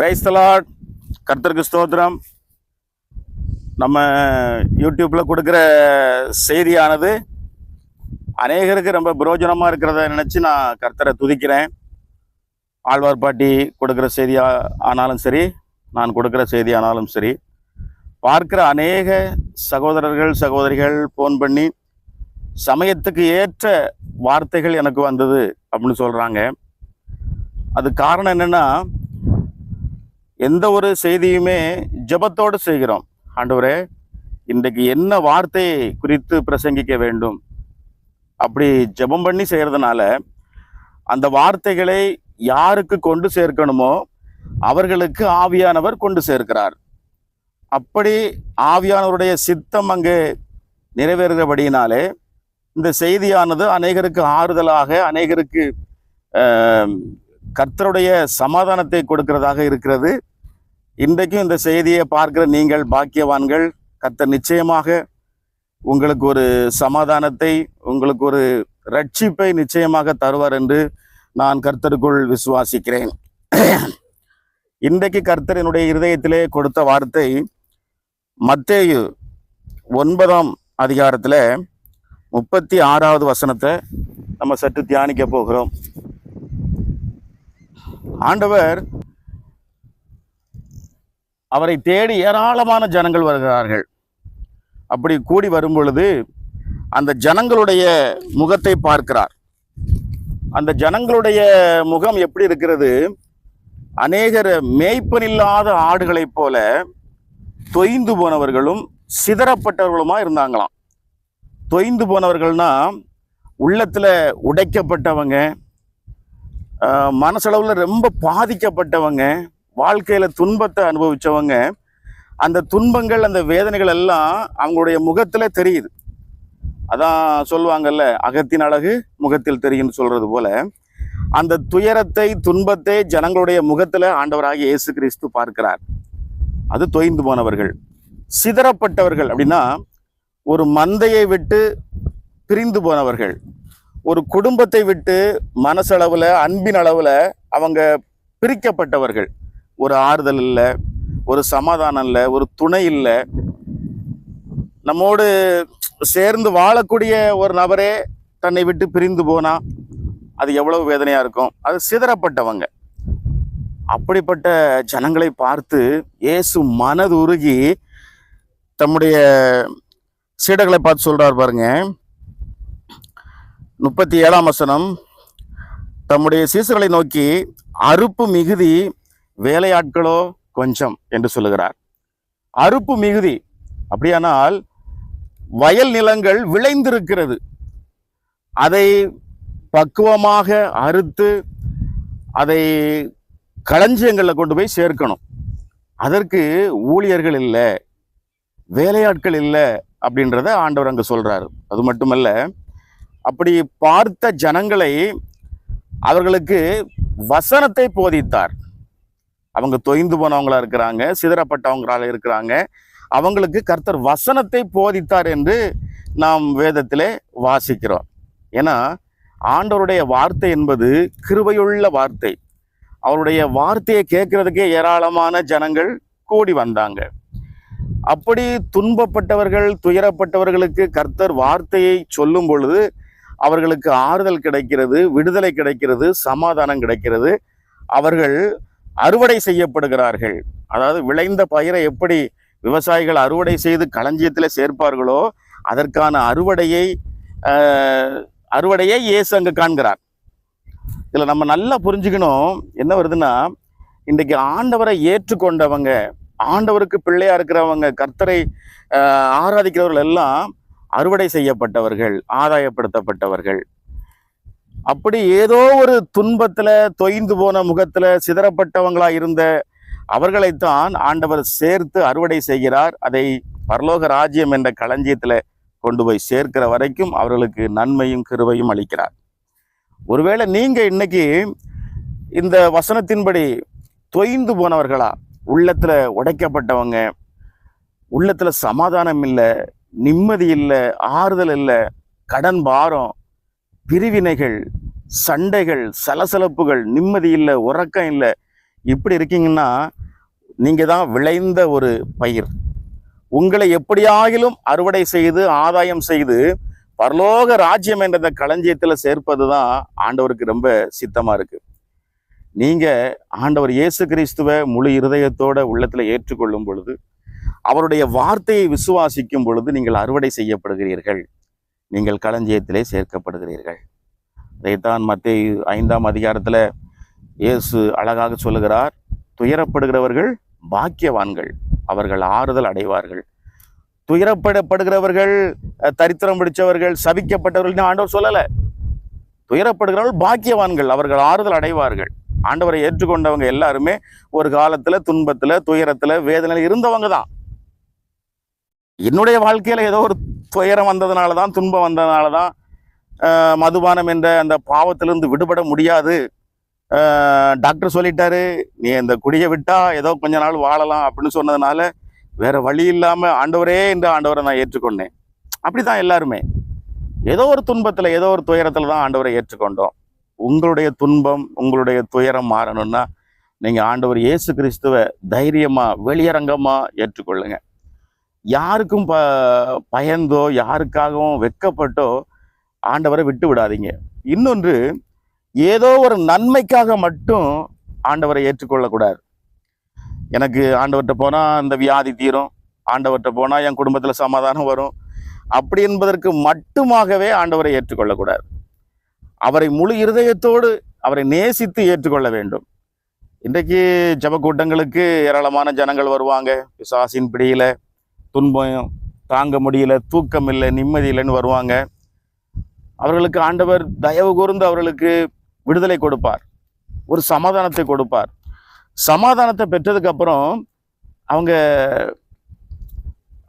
கிரைஸ்தலாட் கர்த்தருக்கு ஸ்தோத்திரம். நம்ம யூடியூப்பில் கொடுக்குற செய்தியானது அநேகருக்கு ரொம்ப பிரயோஜனமாக இருக்கிறத நினச்சி நான் கர்த்தரை துதிக்கிறேன். ஆழ்வார்பாட்டி கொடுக்குற செய்தியா ஆனாலும் சரி நான் கொடுக்குற செய்தி ஆனாலும் சரி பார்க்குற அநேக சகோதரர்கள் சகோதரிகள் ஃபோன் பண்ணி சமயத்துக்கு ஏற்ற வார்த்தைகள் எனக்கு வந்தது அப்படின்னு சொல்கிறாங்க அது காரணம் என்னென்னா எந்த ஒரு செய்தியுமே ஜெபத்தோடு செய்கிறோம். ஆண்டவரே இன்றைக்கு என்ன வார்த்தையை குறித்து பிரசங்கிக்க வேண்டும்? அப்படி ஜெபம் பண்ணி செய்கிறதுனால அந்த வார்த்தைகளை யாருக்கு கொண்டு சேர்க்கணுமோ அவர்களுக்கு ஆவியானவர் கொண்டு சேர்க்கிறார். அப்படி ஆவியானவருடைய சித்தம் அங்கே நிறைவேறுகிறபடியினாலே இந்த செய்தியானது அநேகருக்கு ஆறுதலாக அநேகருக்கு கர்த்தருடைய சமாதானத்தை கொடுக்கிறதாக இருக்கிறது. இன்றைக்கும் இந்த செய்தியை பார்க்கிற நீங்கள் பாக்கியவான்கள் கர்த்தர் நிச்சயமாக உங்களுக்கு ஒரு சமாதானத்தை உங்களுக்கு ஒரு ரட்சிப்பை நிச்சயமாக தருவார் என்று நான் கர்த்தருக்குள் விசுவாசிக்கிறேன். இன்றைக்கு கர்த்தர் என்னுடைய இருதயத்திலே கொடுத்த வார்த்தை மத்தேயு ஒன்பதாம் அதிகாரத்தில் முப்பத்தி ஆறாவது வசனத்தை நம்ம சற்று தியானிக்க போகிறோம். ஆண்டவர் அவரை தேடி ஏராளமான ஜனங்கள் வருகிறார்கள். அப்படி கூடி வரும் பொழுது அந்த ஜனங்களுடைய முகத்தை பார்க்கிறார். அந்த ஜனங்களுடைய முகம் எப்படி இருக்கிறது? அநேகர் மேய்ப்பனில்லாத ஆடுகளைப் போல தொய்ந்து போனவர்களும் சிதறப்பட்டவர்களுமா இருந்தாங்களாம். தொய்ந்து போனவர்கள்னா உள்ளத்தில் உடைக்கப்பட்டவங்க மனசளவில் ரொம்ப பாதிக்கப்பட்டவங்க வாழ்க்கையில் துன்பத்தை அனுபவித்தவங்க அந்த துன்பங்கள் அந்த வேதனைகள் எல்லாம் அவங்களுடைய முகத்தில் தெரியுது. அதான் சொல்லுவாங்கல்ல அகத்தின் அழகு முகத்தில் தெரியும்னு சொல்கிறது போல் அந்த துயரத்தை துன்பத்தை ஜனங்களுடைய முகத்தில் ஆண்டவராக இயேசு கிறிஸ்து பார்க்கிறார். அது தொய்ந்து போனவர்கள். சிதறப்பட்டவர்கள் அப்படின்னா ஒரு மந்தையை விட்டு பிரிந்து போனவர்கள். ஒரு குடும்பத்தை விட்டு மனசளவில் அன்பின் அளவில் அவங்க பிரிக்கப்பட்டவர்கள். ஒரு ஆறுதல் இல்லை ஒரு சமாதானம் இல்லை ஒரு துணை இல்லை. நம்மோடு சேர்ந்து வாழக்கூடிய ஒரு நபரே தன்னை விட்டு பிரிந்து போனால் அது எவ்வளவு வேதனையாக இருக்கும். அது சிதறப்பட்டவங்க. அப்படிப்பட்ட ஜனங்களை பார்த்து இயேசு மனது உருகி தம்முடைய சீடர்களை பார்த்து சொல்கிறார் பாருங்க. முப்பத்தி ஏழாம் வசனம் தம்முடைய சீசர்களை நோக்கி அறுப்பு மிகுதி வேலையாட்களோ கொஞ்சம் என்று சொல்லுகிறார். அறுப்பு மிகுதி. அப்படியானால் வயல் நிலங்கள் விளைந்திருக்கிறது. அதை பக்குவமாக அறுத்து அதை களஞ்சியங்களில் கொண்டு போய் சேர்க்கணும். அதற்கு ஊழியர்கள் இல்லை வேலையாட்கள் இல்லை அப்படின்றத ஆண்டவர் அங்கே சொல்கிறார் அது மட்டுமல்ல அப்படி பார்த்த ஜனங்களை அவர்களுக்கு வசனத்தை போதித்தார். அவங்க தொய்ந்து போனவங்களா இருக்கிறாங்க சிதறப்பட்டவங்களால இருக்கிறாங்க. அவங்களுக்கு கர்த்தர் வசனத்தை போதித்தார் என்று நாம் வேதத்திலே வாசிக்கிறோம். ஏன்னா ஆண்டவருடைய வார்த்தை என்பது கிருபையுள்ள வார்த்தை. அவருடைய வார்த்தையை கேட்கறதுக்கே ஏராளமான ஜனங்கள் கூடி வந்தாங்க. அப்படி துன்பப்பட்டவர்கள் துயரப்பட்டவர்களுக்கு கர்த்தர் வார்த்தையை சொல்லும் பொழுது அவர்களுக்கு ஆறுதல் கிடைக்கிறது விடுதலை கிடைக்கிறது சமாதானம் கிடைக்கிறது. அவர்கள் அறுவடை செய்யப்படுகிறார்கள். அதாவது விளைந்த பயிரை எப்படி விவசாயிகள் அறுவடை செய்து களஞ்சியத்தில் சேர்ப்பார்களோ அதற்கான அறுவடையை அறுவடையை இயேசு அங்கே காண்கிறார். இதில் நம்ம நல்லா புரிஞ்சுக்கணும் என்ன வருதுன்னா இன்றைக்கு ஆண்டவரை ஏற்றுக்கொண்டவங்க ஆண்டவருக்கு பிள்ளையாக இருக்கிறவங்க கர்த்தரை ஆராதிக்கிறவர்கள் எல்லாம் அறுவடை செய்யப்பட்டவர்கள் ஆதாயப்படுத்தப்பட்டவர்கள். அப்படி ஏதோ ஒரு துன்பத்தில் தொய்ந்து போன முகத்தில் சிதறப்பட்டவங்களாக இருந்த அவர்களைத்தான் ஆண்டவர் சேர்த்து அறுவடை செய்கிறார். அதை பரலோக ராஜ்யம் என்ற களஞ்சியத்தில் கொண்டு போய் சேர்க்கிற வரைக்கும் அவர்களுக்கு நன்மையும் கிருவையும் அளிக்கிறார். ஒருவேளை நீங்கள் இன்னைக்கு இந்த வசனத்தின்படி தொய்ந்து போனவர்களா? உள்ளத்தில் உடைக்கப்பட்டவங்க உள்ளத்தில் சமாதானம் இல்லை நிம்மதி இல்லை ஆறுதல் இல்லை கடன் பாரம் பிரிவினைகள் சண்டைகள் சலசலப்புகள் நிம்மதி இல்லை உறக்கம் இல்லை இப்படி இருக்கீங்கன்னா நீங்க தான் விளைந்த ஒரு பயிர். உங்களை எப்படியாகிலும் அறுவடை செய்து ஆதாயம் செய்து பரலோக ராஜ்யம் என்ற இந்த களஞ்சியத்துல சேர்ப்பது தான் ஆண்டவருக்கு ரொம்ப சித்தமா இருக்கு. நீங்க ஆண்டவர் இயேசு கிறிஸ்துவை முழு இருதயத்தோட உள்ளத்தில் ஏற்றுக்கொள்ளும் பொழுது அவருடைய வார்த்தையை விசுவாசிக்கும் பொழுது நீங்கள் அறுவடை செய்யப்படுகிறீர்கள். நீங்கள் களஞ்சியத்திலே சேர்க்கப்படுகிறீர்கள். இதைத்தான் மத்திய ஐந்தாம் அதிகாரத்தில் இயேசு அழகாக சொல்லுகிறார் துயரப்படுகிறவர்கள் பாக்கியவான்கள் அவர்கள் ஆறுதல் அடைவார்கள். துயரப்படப்படுகிறவர்கள் தரித்திரம் பிடிச்சவர்கள் சபிக்கப்பட்டவர்கள் ஆண்டவர் சொல்லலை. துயரப்படுகிறவர்கள் பாக்கியவான்கள் அவர்கள் ஆறுதல் அடைவார்கள். ஆண்டவரை ஏற்றுக்கொண்டவங்க எல்லாருமே ஒரு காலத்தில் துன்பத்தில் துயரத்தில் வேதனையில் இருந்தவங்க தான் என்னுடைய வாழ்க்கையில் ஏதோ ஒரு துயரம் வந்ததுனால தான் துன்பம் வந்ததுனால தான் மதுபானம் என்ற அந்த பாவத்திலிருந்து விடுபட முடியாது. டாக்டர் சொல்லிட்டாரு நீ இந்த குடியை விட்டா ஏதோ கொஞ்ச நாள் வாழலாம் அப்படின்னு சொன்னதுனால வேற வழி இல்லாமல் ஆண்டவரே என்று ஆண்டவரை நான் ஏற்றுக்கொண்டேன். அப்படிதான் எல்லாருமே. ஏதோ ஒரு துன்பத்தில் ஏதோ ஒரு துயரத்தில் தான் ஆண்டவரை ஏற்றுக்கொண்டோம். உங்களுடைய துன்பம் உங்களுடைய துயரம் மாறணும்னா நீங்கள் ஆண்டவர் இயேசு கிறிஸ்துவ தைரியமாக வெளியரங்கமாக ஏற்றுக்கொள்ளுங்கள் யாருக்கும் ப பயந்தோ யாருக்காகவும் வெட்கப்பட்டோ ஆண்டவரை விட்டு விடாதீங்க. இன்னொன்று ஏதோ ஒரு நன்மைக்காக மட்டும் ஆண்டவரை ஏற்றுக்கொள்ளக்கூடாது. எனக்கு ஆண்டவர்கிட்ட போனால் அந்த வியாதி தீரும் ஆண்டவர்கிட்ட போனால் என் குடும்பத்தில் சமாதானம் வரும். அப்படி என்பதற்கு மட்டுமாகவே ஆண்டவரை ஏற்றுக்கொள்ளக்கூடாது. அவரை முழு இருதயத்தோடு அவரை நேசித்து ஏற்றுக்கொள்ள வேண்டும். இன்றைக்கு ஜபக்கூட்டங்களுக்கு ஏராளமான ஜனங்கள் வருவாங்க. பிசாசின் பிடியில் துன்பம் தாங்க முடியல தூக்கம் இல்லை நிம்மதி இல்லைன்னு வருவாங்க. அவர்களுக்கு ஆண்டவர் தயவு கூர்ந்து அவர்களுக்கு விடுதலை கொடுப்பார். ஒரு சமாதானத்தை கொடுப்பார். சமாதானத்தை பெற்றதுக்கப்புறம் அவங்க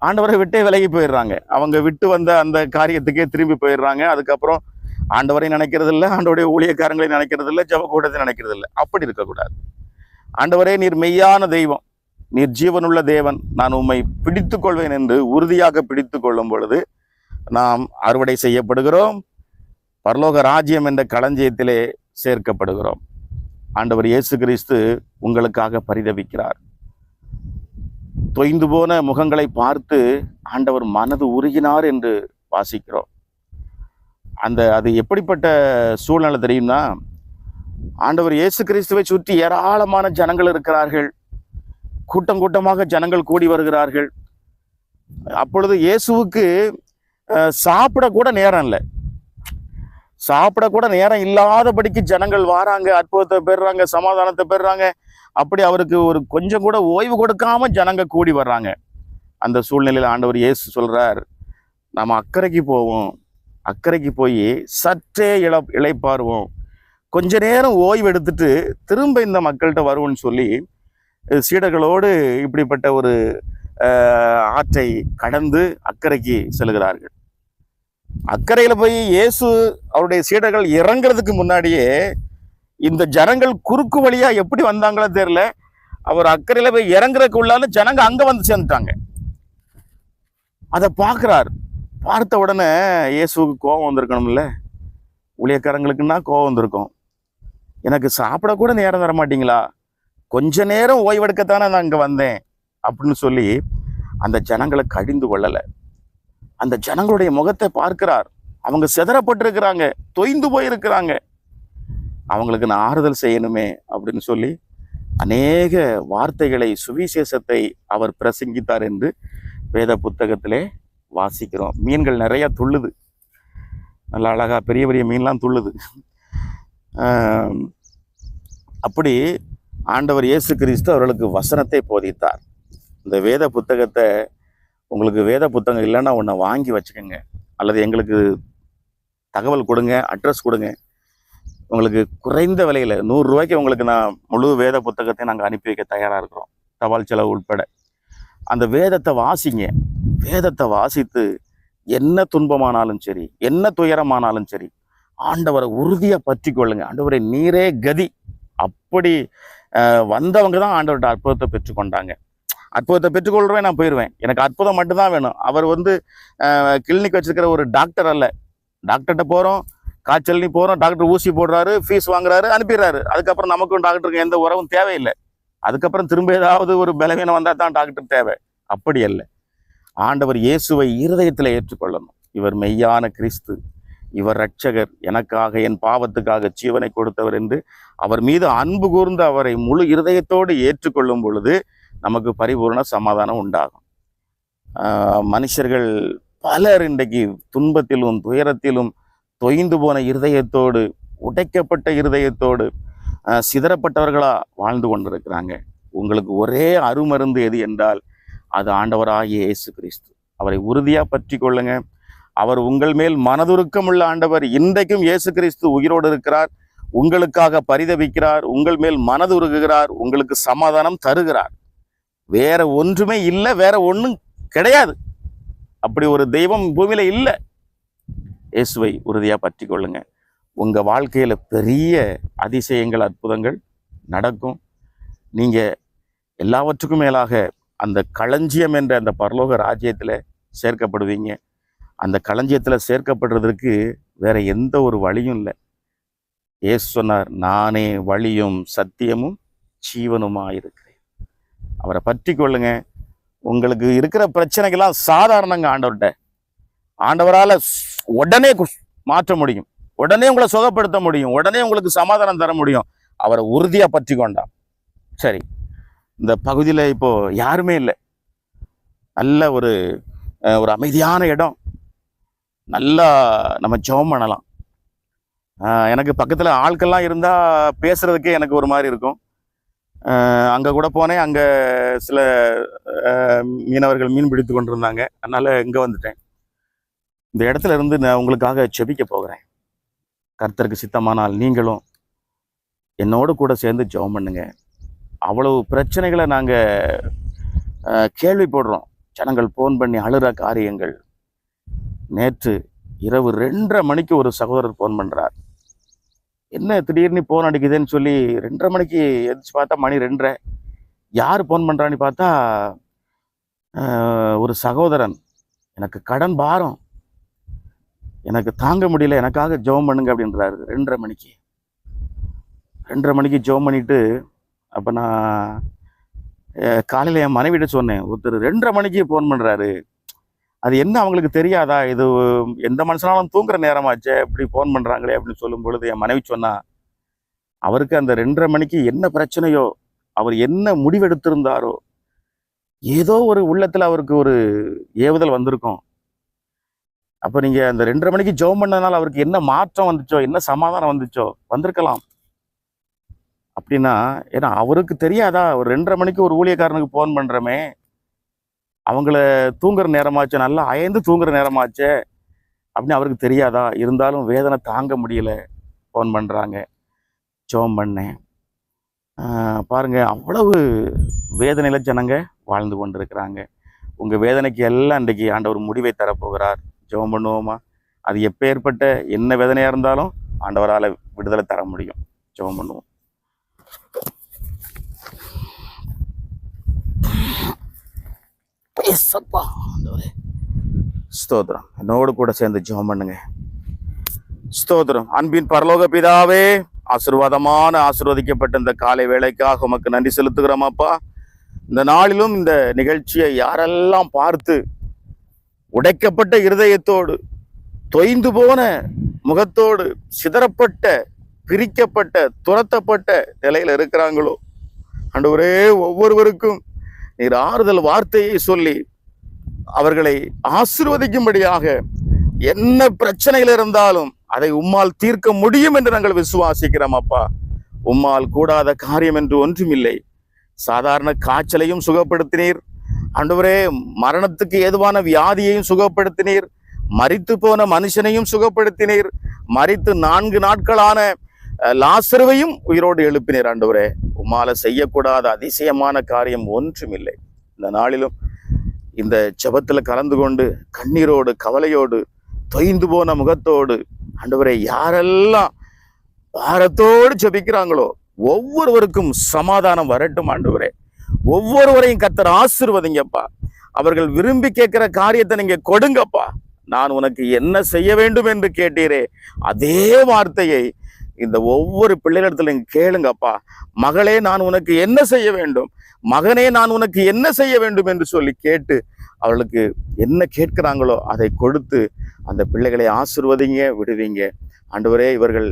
ஆண்டவரை விட்டே விலகி போயிடுறாங்க. அவங்க விட்டு வந்த அந்த காரியத்துக்கே திரும்பி போயிடுறாங்க. அதுக்கப்புறம் ஆண்டவரை நினைக்கிறது இல்லை ஆண்டவருடைய ஊழியக்காரங்களை நினைக்கிறது இல்லை ஜப நினைக்கிறது இல்லை அப்படி இருக்கக்கூடாது. ஆண்டவரே நீர் மெய்யான தெய்வம். நீர் ஜீவனுள்ள தேவன் நான் உம்மை பிடித்து கொள்வேன் என்று உறுதியாக பிடித்துக் கொள்ளும் பொழுது நாம் அறுவடை செய்யப்படுகிறோம். பரலோக ராஜ்யம் என்ற களஞ்சியத்திலே சேர்க்கப்படுகிறோம். ஆண்டவர் இயேசு கிறிஸ்து உங்களுக்காக பரிதவிக்கிறார். தொய்ந்து போன முகங்களை பார்த்து ஆண்டவர் மனது உருகினார் என்று வாசிக்கிறோம். அந்த அது எப்படிப்பட்ட சூழ்நிலை தெரியும்னா ஆண்டவர் இயேசு கிறிஸ்துவை சுற்றி ஏராளமான ஜனங்கள் இருக்கிறார்கள். கூட்டம் கூட்டமாக ஜனங்கள் கூடி வருகிறார்கள். அப்பொழுது இயேசுவுக்கு சாப்பிடக்கூட நேரம் இல்லை. சாப்பிடக்கூட நேரம் இல்லாதபடிக்கு ஜனங்கள் வாராங்க அற்புதத்தை பெறுறாங்க சமாதானத்தை பெறுறாங்க. அப்படி அவருக்கு ஒரு கொஞ்சம் கூட ஓய்வு கொடுக்காம ஜனங்க கூடி வர்றாங்க. அந்த சூழ்நிலையில் ஆண்டவர் இயேசு சொல்கிறார் நம்ம அக்கறைக்கு போவோம். அக்கறைக்கு போய் சற்றே இழ இழைப்பாருவோம் கொஞ்ச நேரம் ஓய்வு எடுத்துட்டு திரும்ப இந்த மக்கள்கிட்ட வருவோம்னு சொல்லி சீடர்களோடு இப்படிப்பட்ட ஒரு ஆற்றை கடந்து அக்கறைக்கு செல்கிறார்கள். அக்கறையில் போய் இயேசு அவருடைய சீடர்கள் இறங்குறதுக்கு முன்னாடியே இந்த ஜனங்கள் குறுக்கு வழியாக எப்படி வந்தாங்களோ தெரியல. அவர் அக்கறையில் போய் இறங்குறதுக்கு உள்ளால ஜனங்க அங்கே வந்து சேர்ந்துட்டாங்க. அதை பார்க்குறார் பார்த்த உடனே இயேசுவுக்கு கோபம் வந்திருக்கணும்ல. ஊழியக்காரங்களுக்குன்னா கோபம் வந்திருக்கும்? எனக்கு சாப்பிடக்கூட நேரம் தர மாட்டீங்களா? கொஞ்ச நேரம் ஓய்வெடுக்கத்தானே நான் இங்கே வந்தேன் அப்படின்னு சொல்லி அந்த ஜனங்களை கடிந்து கொள்ளலை. அந்த ஜனங்களுடைய முகத்தை பார்க்கிறார். அவங்க செதறப்பட்டிருக்கிறாங்க தொய்ந்து போயிருக்கிறாங்க. அவங்களுக்கு நான் ஆறுதல் செய்யணுமே அப்படின்னு சொல்லி அநேக வார்த்தைகளை சுவிசேஷத்தை அவர் பிரசங்கித்தார் என்று வேத புத்தகத்திலே வாசிக்கிறோம். மீன்கள் நிறையா துள்ளுது. நல்ல அழகாக பெரிய பெரிய மீன்லாம் துள்ளுது. அப்படி ஆண்டவர் இயேசு கிறிஸ்து அவர்களுக்கு வசனத்தை போதித்தார். இந்த வேத புத்தகத்தை உங்களுக்கு வேத புத்தகம் இல்லைன்னா ஒன்றை வாங்கி வச்சுக்கோங்க. அல்லது எங்களுக்கு தகவல் கொடுங்க அட்ரஸ் கொடுங்க. உங்களுக்கு குறைந்த விலையில் நூறுரூவாய்க்கு உங்களுக்கு நான் முழு வேத புத்தகத்தை நாங்கள் அனுப்பி வைக்க தயாராக இருக்கிறோம். தபால் செலவு உட்பட. அந்த வேதத்தை வாசிங்க. வேதத்தை வாசித்து என்ன துன்பமானாலும் சரி என்ன துயரமானாலும் சரி ஆண்டவரை உறுதியாக பற்றி கொள்ளுங்க ஆண்டவரை நீரே கதி. அப்படி வந்தவங்க தான் ஆண்டவர்கிட்ட அற்புதத்தை பெற்றுக்கொண்டாங்க. அற்புதத்தை பெற்றுக்கொள்றேன் நான் போயிடுவேன் எனக்கு அற்புதம் மட்டும்தான் வேணும். அவர் வந்து கிளினிக் வச்சுருக்கிற ஒரு டாக்டர் அல்ல. டாக்டர்கிட்ட போகிறோம் காய்ச்சல் நீ போகிறோம் டாக்டர் ஊசி போடுறாரு ஃபீஸ் வாங்குறாரு அனுப்பிடுறாரு. அதுக்கப்புறம் நமக்கும் டாக்டருக்கு எந்த உறவும் தேவையில்லை. அதுக்கப்புறம் திரும்ப ஏதாவது ஒரு பலவீனம் வந்தால் தான் டாக்டர் தேவை. அப்படி அல்ல. ஆண்டவர் இயேசுவை இருதயத்தில் ஏற்றுக்கொள்ளணும். இவர் மெய்யான கிறிஸ்து. இவர் ரட்சகர் எனக்காக என் பாவத்துக்காக ஜீவனை கொடுத்தவர் என்று அவர் மீது அன்பு கூர்ந்து அவரை முழு இருதயத்தோடு ஏற்றுக்கொள்ளும் பொழுது நமக்கு பரிபூர்ண சமாதானம் உண்டாகும். ஆஹ் மனுஷர்கள் பலர் இன்றைக்கு துன்பத்திலும் துயரத்திலும் தொய்ந்து போன இருதயத்தோடு உடைக்கப்பட்ட இருதயத்தோடு சிதறப்பட்டவர்களாக சிதறப்பட்டவர்களா வாழ்ந்து கொண்டிருக்கிறாங்க. உங்களுக்கு ஒரே அருமருந்து எது என்றால் அது ஆண்டவராகிய இயேசு கிறிஸ்து. அவரை உறுதியாக பற்றி கொள்ளுங்க. அவர் உங்கள் மேல் மனதுருக்கமுள்ள ஆண்டவர் இன்றைக்கும் இயேசு கிறிஸ்து உயிரோடு இருக்கிறார். உங்களுக்காக பரிதவிக்கிறார் உங்கள் மேல் மனதுருகுகிறார் உங்களுக்கு சமாதானம் தருகிறார். வேற ஒன்றுமே இல்லை வேற ஒன்றும் கிடையாது. அப்படி ஒரு தெய்வம் பூமியில் இல்லை. இயேசுவை உறுதியாக பற்றி கொள்ளுங்க. உங்கள் வாழ்க்கையில் பெரிய அதிசயங்கள் அற்புதங்கள் நடக்கும். நீங்கள் எல்லாவற்றுக்கும் மேலாக அந்த களஞ்சியம் என்ற அந்த பரலோக ராஜ்யத்தில் சேர்க்கப்படுவீங்க. அந்த களஞ்சியத்தில் சேர்க்கப்படுறதுக்கு வேறு எந்த ஒரு வழியும் இல்லை. இயேசு சொன்னார் நானே வழியும் சத்தியமும் ஜீவனுமாக இருக்கிறேன் அவரை பற்றி கொள்ளுங்க. உங்களுக்கு இருக்கிற பிரச்சனைகள்லாம் சாதாரணங்க ஆண்டவர்கிட்ட. ஆண்டவரால் உடனே மாற்ற முடியும். உடனே உங்களை சுகப்படுத்த முடியும். உடனே உங்களுக்கு சமாதானம் தர முடியும். அவரை உறுதியாக பற்றி கொண்டா சரி இந்த பகுதியில் இப்போது யாருமே இல்லை. நல்ல ஒரு ஒரு அமைதியான இடம். நல்லா நம்ம ஜோம் பண்ணலாம். எனக்கு பக்கத்தில் ஆட்கள்லாம் இருந்தால் பேசுகிறதுக்கே எனக்கு ஒரு மாதிரி இருக்கும். அங்கே கூட போனேன். அங்கே சில மீனவர்கள் மீன் பிடித்து கொண்டிருந்தாங்க. அதனால் இங்கே வந்துட்டேன். இந்த இடத்துல இருந்து நான் உங்களுக்காக செபிக்க போகிறேன். கர்த்தருக்கு சித்தமானால் நீங்களும் என்னோடு கூட சேர்ந்து ஜெபம் பண்ணுங்க. அவ்வளவு பிரச்சனைகளை நாங்கள் கேள்விப்படுறோம். ஜனங்கள் ஃபோன் பண்ணி அழுற காரியங்கள். நேற்று இரவு ரெண்டரை மணிக்கு ஒரு சகோதரர் ஃபோன் பண்ணுறார் என்ன திடீர்னு ஃபோன் அடிக்குதுன்னு சொல்லி ரெண்டரை மணிக்கு எதிர்த்து பார்த்தா மணி ரெண்டரை. யார் ஃபோன் பண்ணுறான்னு பார்த்தா ஒரு சகோதரன். எனக்கு கடன் பாரம். எனக்கு தாங்க முடியல. எனக்காக ஜெபம் பண்ணுங்க அப்படின்றாரு. ரெண்டரை மணிக்கு. ரெண்டரை மணிக்கு ஜெபம் பண்ணிட்டு அப்போ நான் காலையில் என் மனைவிட்ட சொன்னேன். ஒருத்தர் ரெண்டரை மணிக்கு ஃபோன் பண்ணுறாரு அது என்ன அவங்களுக்கு தெரியாதா? இது எந்த மனுஷனாலும் தூங்குற நேரமாச்சே இப்படி ஃபோன் பண்ணுறாங்களே அப்படின்னு சொல்லும் பொழுது என் மனைவி சொன்னா அவருக்கு அந்த ரெண்டரை மணிக்கு என்ன பிரச்சனையோ அவர் என்ன முடிவெடுத்திருந்தாரோ ஏதோ ஒரு உள்ளத்தில் அவருக்கு ஒரு ஏவுதல் வந்திருக்கும். அப்போ நீங்கள் அந்த ரெண்டரை மணிக்கு ஜெபம் பண்ணதுனால அவருக்கு என்ன மாற்றம் வந்துச்சோ என்ன சமாதானம் வந்துச்சோ வந்திருக்கலாம். அப்படின்னா ஏன்னா அவருக்கு தெரியாதா? ஒரு ரெண்டரை மணிக்கு ஒரு ஊழியக்காரனுக்கு ஃபோன் பண்ணுறமே அவங்கள தூங்குற நேரமாச்சே நல்லா அயந்து தூங்குற நேரமாச்சே அப்படின்னு அவருக்கு தெரியாதா? இருந்தாலும் வேதனை தாங்க முடியல. ஃபோன் பண்ணுறாங்க ஜெபம் பண்ணேன். பாருங்கள் அவ்வளவு வேதனையில ஜனங்க வாழ்ந்து கொண்டிருக்கிறாங்க. உங்கள் வேதனைக்கு எல்லாம் இன்றைக்கி ஆண்டவர் முடிவை தரப்போகிறார். ஜெபம் பண்ணுவோமா? அது எப்போ ஏற்பட்ட என்ன வேதனையாக இருந்தாலும் ஆண்டவரால் விடுதலை தர முடியும். ஜெபம் பண்ணுவோம். சப்பா ஆண்டவரே. ஸ்தோத்திரம். என்னோடு கூட சேர்ந்து ஜெபம் பண்ணுங்க. ஸ்தோத்திரம். அன்பின் பரலோக பிதாவே ஆசிர்வாதமான ஆசிர்வதிக்கப்பட்ட இந்த காலை வேலைக்காக உமக்கு நன்றி செலுத்துகிறோமாப்பா இந்த நாளிலும் இந்த நிகழ்ச்சியை யாரெல்லாம் பார்த்து உடைக்கப்பட்ட இருதயத்தோடு தொய்ந்து போன முகத்தோடு சிதறப்பட்ட பிரிக்கப்பட்ட துரத்தப்பட்ட நிலையில் இருக்கிறாங்களோ? ஆண்டவரே ஒவ்வொருவருக்கும் நீர் ஆறுதல் வார்த்தையை சொல்லி அவர்களை ஆசிர்வதிக்கும்படியாக என்ன பிரச்சனைகள் இருந்தாலும் அதை உம்மால் தீர்க்க முடியும் என்று நாங்கள் விசுவாசிக்கிறோம் அப்பா. உம்மால் கூடாத காரியம் என்று ஒன்றுமில்லை. சாதாரண காய்ச்சலையும் சுகப்படுத்தினீர். அன்றுவரே மரணத்துக்கு ஏதுவான வியாதியையும் சுகப்படுத்தினீர். மறித்து போன மனுஷனையும் சுகப்படுத்தினீர். மறித்து நான்கு நாட்களான லாசருவையும் உயிரோடு எழுப்பினீர் ஆண்டவரே. உம்மால செய்யக்கூடாத அதிசயமான காரியம் ஒன்றுமில்லை. இந்த நாளிலும் இந்த ஜபத்தில் கலந்து கொண்டு கண்ணீரோடு கவலையோடு தொய்ந்து போன முகத்தோடு ஆண்டவரை யாரெல்லாம் பாரத்தோடு ஜெபிக்கிறாங்களோ ஒவ்வொருவருக்கும் சமாதானம் வரட்டும் ஆண்டவரே. ஒவ்வொருவரையும் கத்தர் ஆசிர்வதிங்கப்பா. அவர்கள் விரும்பி கேட்கிற காரியத்தை நீங்க கொடுங்கப்பா. நான் உனக்கு என்ன செய்ய வேண்டும் என்று கேட்டீரே அதே வார்த்தையை இந்த ஒவ்வொரு பிள்ளைகளிடத்துல கேளுங்கப்பா. மகளே நான் உனக்கு என்ன செய்ய வேண்டும்? மகனே நான் உனக்கு என்ன செய்ய வேண்டும் என்று சொல்லி கேட்டு அவளுக்கு என்ன கேட்கிறாங்களோ அதை கொடுத்து அந்த பிள்ளைகளை ஆசிர்வதிங்க விடுவீங்க. ஆண்டவரே இவர்கள்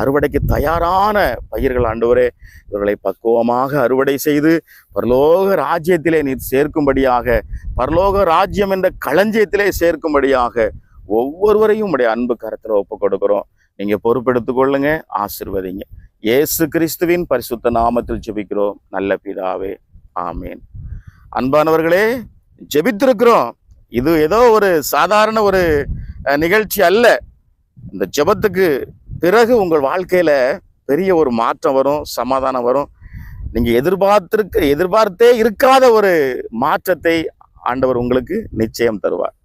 அறுவடைக்கு தயாரான பயிர்கள். ஆண்டவரே இவர்களை பக்குவமாக அறுவடை செய்து பரலோக ராஜ்யத்திலே நீர் சேர்க்கும்படியாக பரலோக ராஜ்யம் என்ற களஞ்சியத்திலே சேர்க்கும்படியாக ஒவ்வொருவரையும் உடைய அன்பு கரத்தில் ஒப்பு கொடுக்குறோம் நீங்கள் பொறுப்பெடுத்து கொள்ளுங்க ஆசிர்வதிங்க. இயேசு கிறிஸ்துவின் பரிசுத்த நாமத்தில் ஜெபிக்கிறோம். நல்ல பிதாவே ஆமேன். அன்பானவர்களே ஜெபித்திருக்கிறோம். இது ஏதோ ஒரு சாதாரண ஒரு நிகழ்ச்சி அல்ல. இந்த ஜெபத்துக்கு பிறகு உங்கள் வாழ்க்கையில பெரிய ஒரு மாற்றம் வரும் சமாதானம் வரும். நீங்க எதிர்பார்த்திருக்க எதிர்பார்த்தே இருக்காத ஒரு மாற்றத்தை ஆண்டவர் உங்களுக்கு நிச்சயம் தருவார்.